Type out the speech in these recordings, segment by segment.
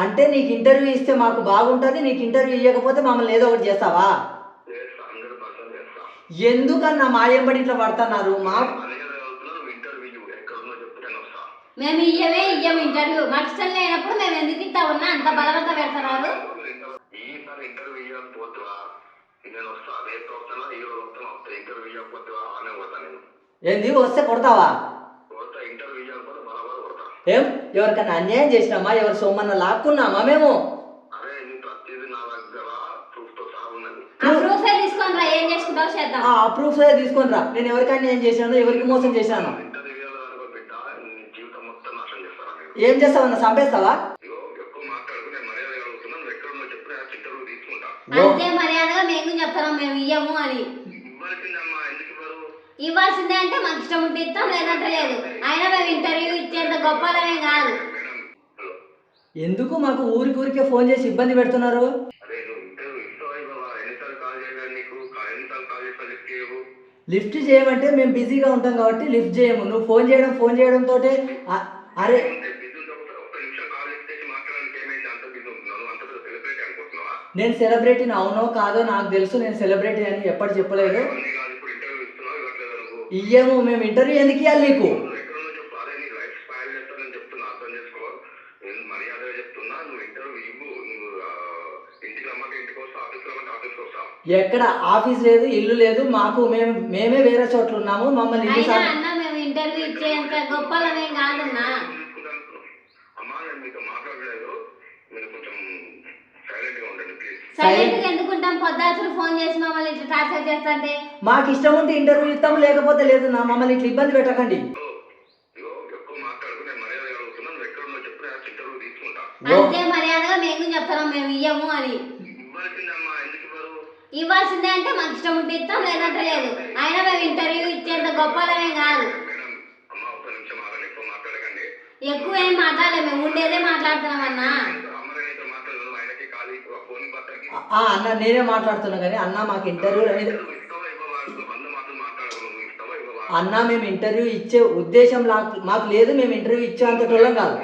అంటే నీకు ఇంటర్వ్యూ ఇస్తే మాకు బాగుంటుంది నీకు ఇంటర్వ్యూ ఇవ్వకపోతే మమ్మల్ని ఏదో ఒకటి చేస్తావా? ఎందుకన్నా మా ఎంబడి ఇట్లా పడుతున్నారు మా వస్తా. మేము ఇయ్యమే ఇయ్యం ఇంటర్వ్యూ మాకు ఇష్టం లేనప్పుడు మేము ఎందుకు ఇస్తా ఉన్నా అంత బలవంత పెడుతున్నారు ఈసారి ఇంటర్వ్యూ ఇవ్వకపోతువా ఏం? ఎవరికైనా అన్యాయం చేసినామా? ఎవరి సొమ్మన్న లాక్కున్నామా మేము? అరే నీ ప్రతిదీ నా దగ్గర ప్రూఫ్తో సహా ఉన్నది. ఆ ప్రూఫే తీసుకొని రా ఏం తీసుకొని నేను ఎవరికి అన్యాయం చేశాను ఎవరికి మోసం చేశాను. ఏం చేస్తావన్నా చంపేస్తావా. అంతే మర్యాదగా మేము చెప్తున్నాం మేము ఇయ్యము అని. ఇవ్వాల్సిందే అంటే మాకు ఇష్టం ఉంటే ఇస్తాం లేదంటే లేదు. అయినా మేము ఇంటర్వ్యూ ఇచ్చేంత గొప్పలమే కాదు. ఎందుకు మాకు ఊరికి ఊరికే ఫోన్ చేసి ఇబ్బంది పెడుతున్నారు? లిఫ్ట్ చేయమంటే మేము బిజీగా ఉంటాం కాబట్టి లిఫ్ట్ చేయము. నువ్వు ఫోన్ చేయడం ఫోన్ చేయడం తోటే అ- అరే నేను సెలబ్రిటీని అవునో కాదో నాకు తెలుసు. నేను సెలబ్రిటీ అని ఎప్పటి చెప్పలేదు అవన్నీ కాదు ఇప్పుడు ఇంటర్వ్యూ ఇస్తున్నావు ఇవ్వట్లేదు నువ్వు ఇయ్యము మేము ఇంటర్వ్యూ ఎందుకు ఇవ్వాలి నీకు? ఎక్కడ ఆఫీస్ లేదు ఇల్లు లేదు మాకు మేము మేమే వేరే చోట్ల ఉన్నాము మమ్మల్ని ఇంటర్వ్యూ ఇచ్చేంత గొప్పలమేం కాదన్నా. తీసుకుంటాను అమ్మా నేను మీతో మాట్లాడలేదు. మీరు కొంచెం సైలెంట్ పొద్దాచులు ఫోన్ చేసి మమ్మల్ని ఇట్లా టార్చర్ చేస్తుంటే? మాకు ఇష్టం ఉంటే ఇంటర్వ్యూ ఇస్తాము లేకపోతే లేదు నా మమ్మల్ని ఇట్లా ఇబ్బంది పెట్టకండి. అంతే మర్యాదగా మేము చెప్తున్నాం? మేము ఇయ్యము అని. ఎందుకు ఇవ్వాల్సిందే అంటే మాకు ఇష్టం ఉంటే ఇస్తాం లేదంటే లేదు. అయినా మేము ఇంటర్వ్యూ ఇచ్చేంత గొప్పలమే కాదు. మేడం అమ్మ ఒక్క నిమిషం ఆగండి ఎక్కువ ఏం మాట్లాడలేము మేము ఉండేదే మాట్లాడుతున్నాం అన్న నేనే మాట్లాడుతున్నా కానీ అన్న మాకు ఇంటర్వ్యూ అనేది అన్న మేము ఇంటర్వ్యూ ఇచ్చే ఉద్దేశం మాకు లేదు మేము ఇంటర్వ్యూ కాదు.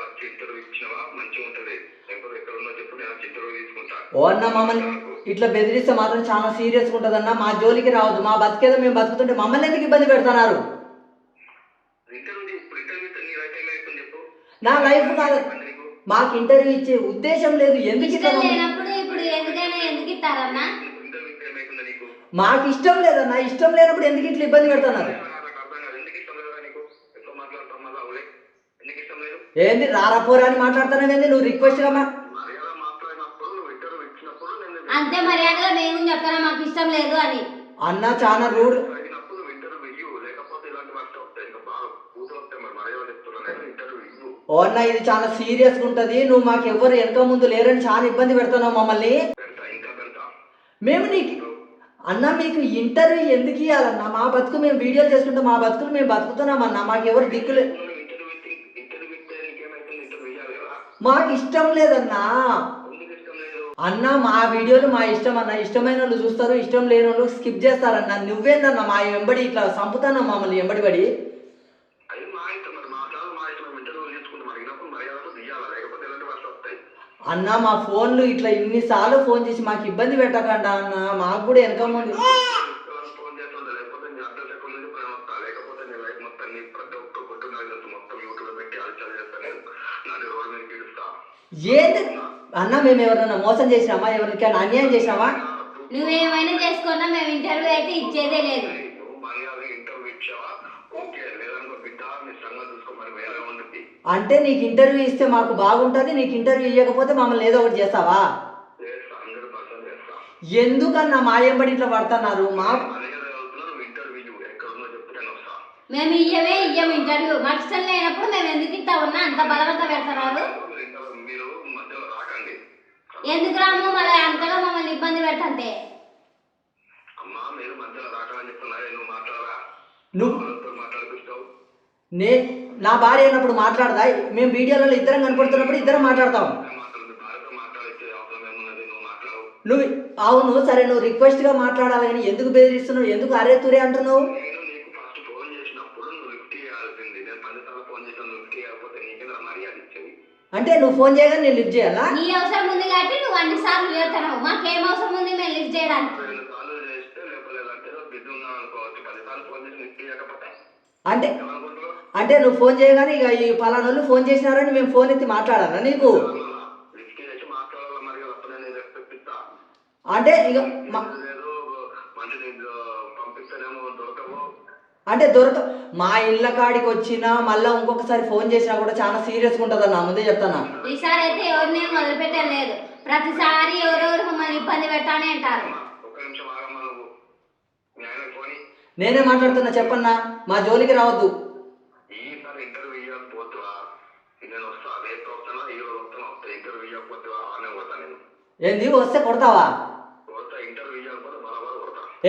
వచ్చి ఇంటర్వ్యూ తీసుకుంటా. ఓ అన్న మమ్మల్ని ఇట్లా బెదిరిస్తే మాత్రం చాలా సీరియస్గా ఉంటుంది అన్న మా జోలికి రావద్దు మా బతికేదో మేము బతుకుతుంటే మమ్మల్ని ఎందుకు ఇబ్బంది పెడుతున్నారు? నా లైఫ్ కాదు. మాకు ఇంటర్వ్యూ ఇచ్చే ఉద్దేశం లేదు. ఎందుకు మాకు ఇష్టం లేదన్న ఇష్టం లేనప్పుడు ఎందుకు ఇట్లా ఇబ్బంది పెడుతున్నారు? ఏంది? రారాపోరా అని మాట్లాడుతున్నావు ఏంది? నువ్వు రిక్వెస్ట్గా మా మర్యాద మాట్లాడినప్పుడు నువ్వు ఇంటర్వ్యూ ఇచ్చినప్పుడు నేను అంతే మర్యాదగా మేము చెప్తున్నాం మాకు ఇష్టం లేదు అని. అన్న చాలా రూడ్ అడిగినప్పుడు నువ్వు ఇంటర్వ్యూ ఇవ్వు లేకపోతే ఇలాంటి వర్షం వస్తాయి ఇంకా బాగా కూతురు వస్తాయి మరి మర్యాద చెప్తున్నా నేను ఇంటర్వ్యూ ఇవ్వు ఓ అన్న ఇది చాలా సీరియస్గా ఉంటుంది. నువ్వు మాకు ఎవరు వెనక ముందు లేరని చాలా ఇబ్బంది పెడుతున్నావు మమ్మల్ని. మేము నీకు అన్న మీకు ఇంటర్వ్యూ ఎందుకు ఇవ్వాలన్న మా బతుకు మేము వీడియోలు చేసుకుంటే మా బతుకులు మేము బతుకుతున్నామన్న మాకు ఎవరు దిక్కులే మాకు ఇష్టం లేదన్నా. అన్న మా వీడియోలు మా ఇష్టం అన్న. ఇష్టమైన వాళ్ళు చూస్తారు ఇష్టం లేని వాళ్ళు స్కిప్ చేస్తారన్న. నువ్వేందన్న మా వెంబడి ఇట్లా చంపుతానా మమ్మల్ని వెంబడి పడి అది మా ఇష్టం మరి మా ఛానల్ మా ఇష్టం మేము ఇంటర్వ్యూ తీసుకుంటాం అడిగినప్పుడు మర్యాదతో తీయాలా లేకపోతే ఎలాంటి వర్షం వస్తాయి అన్న మా ఫోన్లు ఇట్లా ఇన్నిసార్లు ఫోన్ చేసి మాకు ఇబ్బంది పెట్టకండి అన్న మాకు కూడా వెనక ముందు ఇడుస్తా ఏంది? అన్న మేము ఎవరైనా మోసం చేసినామా? ఎవరికైనా అన్యాయం చేసినామా? నువ్వేమైనా చేసుకున్నా మేము ఇంటర్వ్యూ అయితే ఇచ్చేదే లేదు. ఇంటర్వ్యూ ఇచ్చావా ఓకే లేదనుకో బిడ్డ నీ సంగతి చూసుకో మరి వేరే ఉంటుంది అంటే నీకు ఇంటర్వ్యూ ఇస్తే మాకు బాగుంటుంది నీకు ఇంటర్వ్యూ ఇవ్వకపోతే మమ్మల్ని ఏదో ఒకటి చేస్తావా? ఎందుకన్నా మా ఎంబడి ఇట్లా పడుతున్నారు? మా మేము ఇయ్యమే ఇయ్యం ఇంటర్వ్యూ మాకు ఇష్టం లేనప్పుడు మేము ఎందుకు ఇస్తా ఉన్నా అంత బలవంత రాకండి. ఎందుకు రాము? మళ్ళీ అంతగా మమ్మల్ని ఇబ్బంది పెట్టంతే అమ్మా మీరు మధ్యలో రాకని చెప్తున్నారే నువ్వు నే నా భార్య అన్నప్పుడు మాట్లాడదా? మేము వీడియోలలో ఇద్దరం కనపడుతున్నప్పుడు ఇద్దరం మాట్లాడతాం. నువ్వు అవును సరే నువ్వు రిక్వెస్ట్గా మాట్లాడాలి కానీ ఎందుకు బెదిరిస్తున్నావు? ఎందుకు అరే తురే అంటున్నావు అంటే నువ్వు ఫోన్ చేయగానే నేను లిఫ్ట్ చేయాలా? నీ అవసరం ఉంది కాబట్టి నువ్వు అన్ని సార్లు చేస్తున్నావు మాకేం అవసరం ఉంది మేము లిఫ్ట్ చేయడానికి? అంటే అంటే నువ్వు ఫోన్ చేయగానే ఇక ఈ పలానోళ్ళు ఫోన్ చేసినారని మేము ఫోన్ ఎత్తి మాట్లాడాలా నీకు? అంటే ఇక అంటే దొరక మా ఇళ్ళ కాడికి వచ్చినా మళ్ళీ ఇంకొకసారి ఫోన్ చేసినా కూడా చాలా సీరియస్గా ఉంటుంది అన్న ముందే చెప్తానా? ఈసారి అయితే ఎవరిని మొదలుపెట్టడం లేదు. ప్రతిసారి ఎవరెవరు మమ్మల్ని ఇబ్బంది పెడతానే అంటారు. నేనే మాట్లాడుతున్నా చెప్పన్నా. మా జోలికి రావద్దు ఈసారి ఇంటర్వ్యూ ఇవ్వకపోతువా నేను వస్తా రేపు వస్తానా ఈ రోజు వస్తాను వస్తా ఇంటర్వ్యూ ఇవ్వకపోతువా అనే పోతా నేను ఏంది వస్తే కొడతావా?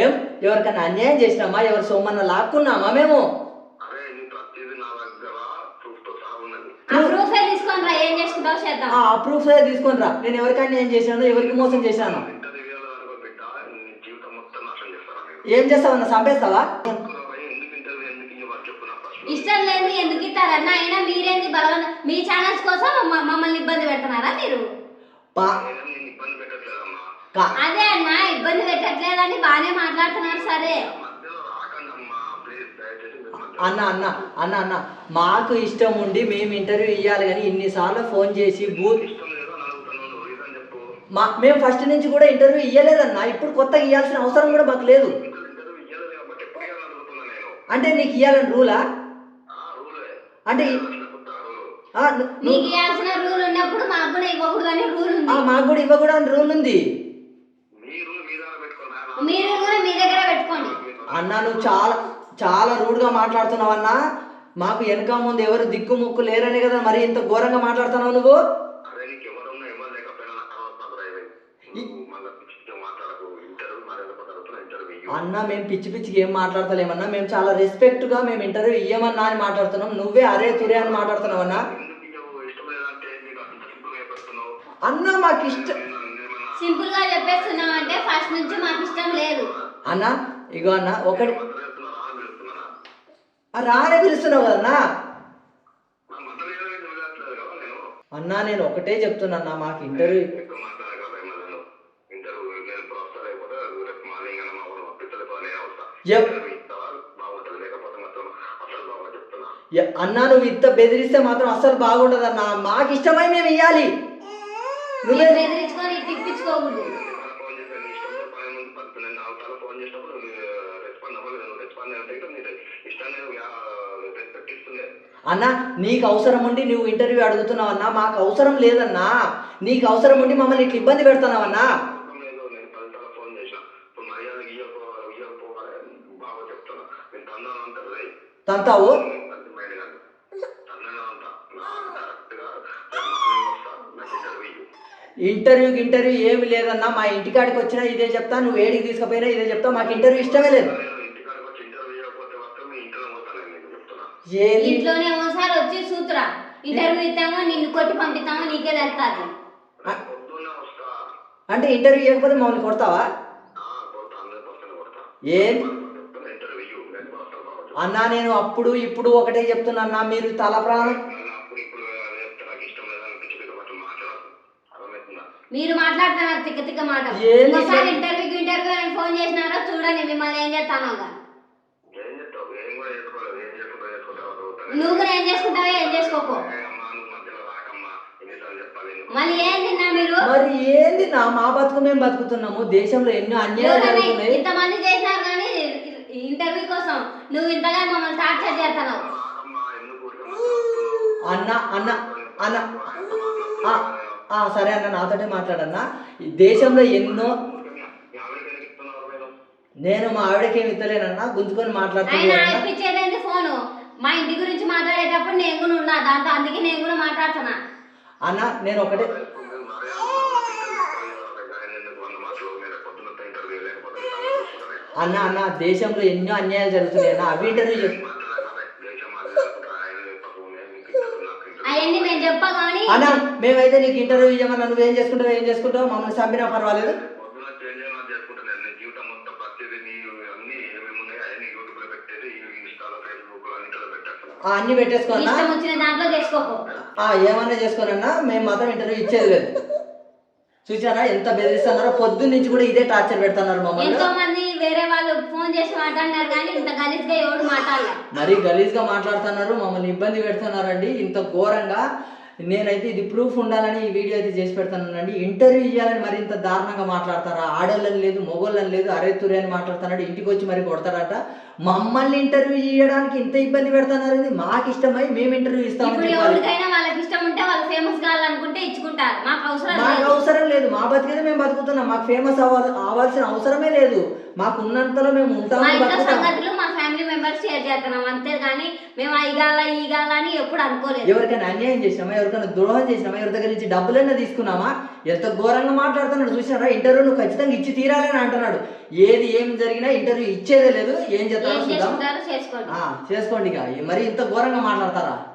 ఏం? ఎవరికన్నా అన్యాయం చేసినామా? ఎవరి సొమ్మన్న లాక్కున్నామా మేము? ఆ ప్రూఫే తీసుకొని రా ఏం నేను ఎవరికి అన్యాయం చేశాను ఎవరికి మోసం చేశాను? ఏం చేస్తావన్నా చంపేస్తావా? ఇష్టం లేని ఎందుకు ఇస్తారన్న? అయినా మీరేంది బలవంత మీ ఛానల్స్ కోసం మ- మమ్మల్ని ఇబ్బంది పెడుతున్నారా మీరు? పా. నేను నిన్ను ఇబ్బంది పెట్టట్లేదమ్మా కా- అదే అన్న ఇబ్బంది పెట్టట్లేదని బాగానే మాట్లాడుతున్నారు సరే. మధ్యలో రాకండమ్మా ప్లీజ్ దయచేసి మీరు మధ్యలో అన్న అన్న అన్న అన్న మాకు ఇష్టం ఉండి మేము ఇంటర్వ్యూ ఇవ్వాలి కానీ ఇన్నిసార్లు ఫోన్ చేసి బూత్ ఇష్టం లేదో అని అడుగుతున్నాను నువ్వు రీజన్ చెప్పు మా మేము ఫస్ట్ నుంచి కూడా ఇంటర్వ్యూ ఇవ్వలేదన్న ఇప్పుడు కొత్తగా ఇవ్వాల్సిన అవసరం కూడా మాకు లేదు. ఇంటర్ ఇంటర్వ్యూ ఇవ్వలేదు కాబట్టి ఎప్పుడు ఇవ్వాలని అడుగుతున్నా నేను అంటే నీకు ఇవ్వాలని రూలా? ఉన్నప్పుడు మాకు కూడా ఇవ్వకూడదు అని రూల్ ఉంది. మాకు కూడా ఇవ్వకూడదని రూల్ ఉంది. మీ రూల్ మీ దాని పెట్టుకోనా మీరు కూడా మీ దగ్గర పెట్టుకోండి. అన్న నువ్వు చాలా చాలా రూడ్గా మాట్లాడుతున్నావు అన్న మాకు వెనక ముందు ఎవరు దిక్కు ముక్కు లేరనే కదా మరి ఇంత ఘోరంగా మాట్లాడుతున్నావు నువ్వు అదే నీకు ఎవరున్నా ఎవరు లేకపోయినా నాకు తర్వాత డ్రైవింగ్ నువ్వు మళ్ళీ పిచ్చి పిచ్చిగా మాట్లాడకు ఇంటర్వ్యూ మరి ఎంత జరుగుతున్నా ఇంటర్వ్యూ ఇవ్వు. అన్న మేము పిచ్చి పిచ్చికి ఏం మాట్లాడతలేమన్నా మేము చాలా రెస్పెక్ట్గా మేము ఇంటర్వ్యూ ఇయ్యమన్నా అని మాట్లాడుతున్నాం. నువ్వే అరే తురే అని మాట్లాడుతున్నావు అన్న. అన్న మాకు ఇష్టం సింపుల్గా చెప్పేస్తున్నాం అంటే ఫస్ట్ నుంచి మాకు ఇష్టం లేదు. అన్న ఇగో అన్న ఒకటి రానే పిలుస్తున్నావు కదన్నా అన్నా. నేను ఒకటే చెప్తున్నా మాకు ఇంటర్వ్యూ ఎక్కువ మాట్లాడక నేను ఇంటర్వ్యూ నేను ఇప్పుడు వస్తా లేకపోతే రేపు మార్నింగ్ అయినా మా ఊరు పంపించలేకపోతే నేనే వస్తా Yep. ఇంటర్వ్యూ ఇస్తావా బాగుంటుంది లేకపోతే మాత్రం అసలు బాగా చెప్తున్నా ఎ- అన్నా నువ్వు ఇంత బెదిరిస్తే మాత్రం అస్సలు బాగుండదు అన్న. మాకు ఇష్టమై మేము ఇవ్వాలి నువ్వే బెదిరించుకొని తిప్పించుకోకూడదు అన్న నీకు అవసరం ఉండి నువ్వు ఇంటర్వ్యూ అడుగుతున్నావు అన్నా మాకు అవసరం లేదన్నా. నీకు అవసరం ఉండి మమ్మల్ని ఇట్లా ఇబ్బంది పెడుతున్నావు అన్నా అవసరం లేదు నేను పదిసార్లు ఫోన్ చేసిన ఇప్పుడు మర్యాద ఇయ్యకపో ఇయ్యకపోవాలి బాగా చెప్తున్నా నేను తందాను అంటారు రే తంతావు మైండ్ కానీ తందాను అంట నాకు కరెక్ట్గా రేపు మార్నింగ్ వస్తా నాకు ఇంటర్వ్యూ ఇంటర్వ్యూకి ఇంటర్వ్యూ ఏమి లేదన్నా మా ఇంటికాడికి వచ్చినా ఇదే చెప్తా నువ్వు ఏడికి తీసుకుపోయినా ఇదే చెప్తా మాకు ఇంటర్వ్యూ ఇష్టమే లేదు. ఇంట్లోనే ఒకసారి వచ్చి సూత్రా ఇంటర్వ్యూ ఇస్తామో నిన్ను కొట్టి పంపిస్తామో నీకే తెలుస్తుంది. అంటే ఇంటర్వ్యూ ఇవ్వకపోతే మమ్మల్ని కొడతావా? ఏం చెప్తున్నా ఇంటర్వ్యూ నేను వస్తా బాగా అన్నా నేను అప్పుడు ఇప్పుడు ఒకటే చెప్తున్నా అన్నా మీరు తల ప్రాణం. మీరు మాట్లాడుతున్నారు తిక్క తిక్క మాట. ఒకసారి? ఇంటర్వ్యూకి ఇంటర్వ్యూ అని ఫోన్ చేసినారో చూడండి మిమ్మల్ని ఏం చేస్తానో నువ్వు కూడా ఏం చేసుకుంటావో ఏం చేసుకోకు? మళ్ళీ ఏం తిన్నా మీరు? మరి ఏంది నా మా బతుకు మేము బతుకుతున్నాము. దేశంలో ఎన్నో అన్యాయాలు ఇంతమంది చేసినారు కానీ ఇంటర్వ్యూ కోసం నువ్వు ఇంతగా మమ్మల్ని టార్చర్ చేస్తున్నావు వస్తున్నావు? అన్న అన్న అన్న సరే అన్న నాతోటే మాట్లాడన్నా ఈ దేశంలో ఎన్నో మీ- ఆవిడకి నేను? మా ఆవిడకేం ఇస్తలేనన్నా గుంజుకొని మాట్లాడుతున్నాను ఫోను మా ఇంటి గురించి మాట్లాడేటప్పుడు నేను కూడా ఉన్నా దాంతో అందుకే నేను కూడా మాట్లాడుతున్నా అన్న నేను ఒకటే మీరు మర్యాద ఉన్నప్పుడు ఇంటర్వ్యూ ఇవ్వాలి. ఆయన ఎందుకు వంద మాటలు మీరు పొద్దున్న ఇంటర్వ్యూ లేకపోతే నేను సంగతి చూసుకుంటాను. అన్న అన్న దేశంలో ఎన్నో అన్యాయాలు జరుగుతున్నాయి అన్న అవి ఇంటర్వ్యూ అవన్నీ మేము చెప్పా కానీ అన్న మేమైతే నీకు ఇంటర్వ్యూ ఇవ్వమన్నా నువ్వేం చేసుకుంటావు ఏం చేసుకుంటావు మమ్మల్ని చంపినా పర్వాలేదు. అన్ని పెట్టేసుకోనా ఏమన్నా చేసుకోనన్నా మేము మాత్రం ఇంటర్వ్యూ ఇచ్చేది లేదు. చూసారా ఎంత బెదిరిస్తున్నారో పొద్దున్న నుంచి కూడా ఇదే టార్చర్ పెడుతున్నారు మమ్మల్ని. వేరే వాళ్ళు ఫోన్ చేసి మాట్లాడినారు కానీ ఇంత గలీజ్గా ఎవడు మాట్లాడలే. మరి గలీజ్గా మాట్లాడుతున్నారు మమ్మల్ని ఇబ్బంది పెడుతున్నారండి. ఇంత ఘోరంగా నేనైతే ఇది ప్రూఫ్ ఉండాలని ఈ వీడియో అయితే చేసి పెడుతున్నానండి. ఇంటర్వ్యూ ఇవ్వాలని మరి ఇంత దారుణంగా మాట్లాడతారా? ఆడోళ్ళని లేదు మొగోళ్ళని లేదు అరే తురే అని మాట్లాడుతున్నాడు. ఇంటికి వచ్చి మరి కొడతారట మమ్మల్ని ఇంటర్వ్యూ చేయడానికి ఇంత ఇబ్బంది పెడుతున్నారు ఇది? మాకు ఇష్టమై మేము ఇంటర్వ్యూ ఇస్తామని ఇప్పుడు ఎవరికైనా వాళ్ళకి ఇష్టం ఉంటే వాళ్ళు ఫేమస్ కావాలనుకుంటే ఇచ్చుకుంటారు. మాకు అవసరం మాకు లేదు అవసరం లేదు. మా బతికేది మేము బతుకుతున్నాం. మాకు ఫేమస్ అవ్వాలి అవ్వాల్సిన అవసరమే లేదు. మాకు ఉన్నంతలో మేము మా ఉంటాము ఇంట్లో సంగతులు మా ఫ్యామిలీ మెంబర్స్ షేర్ చేస్తున్నాం. అంతే కానీ మేము ఇగాల ఈగాల అని ఎప్పుడు అనుకోలేదు. ఎవరికైనా అన్యాయం చేసినామా? ఎవరికైనా ద్రోహం చేసినామా? ఎవరి దగ్గర నుంచి డబ్బులైనా తీసుకున్నామా? ఎంత ఘోరంగా మాట్లాడుతున్నాడు చూసినారా? ఇంటర్వ్యూ నువ్వు ఖచ్చితంగా ఇచ్చి తీరాలని అంటున్నాడు. ఏది ఏం జరిగినా ఇంటర్వ్యూ ఇచ్చేదే లేదు. ఏం చేస్తారో చూద్దాం. చేసుకోండి. ఇక. మరి ఇంత ఘోరంగా మాట్లాడతారా?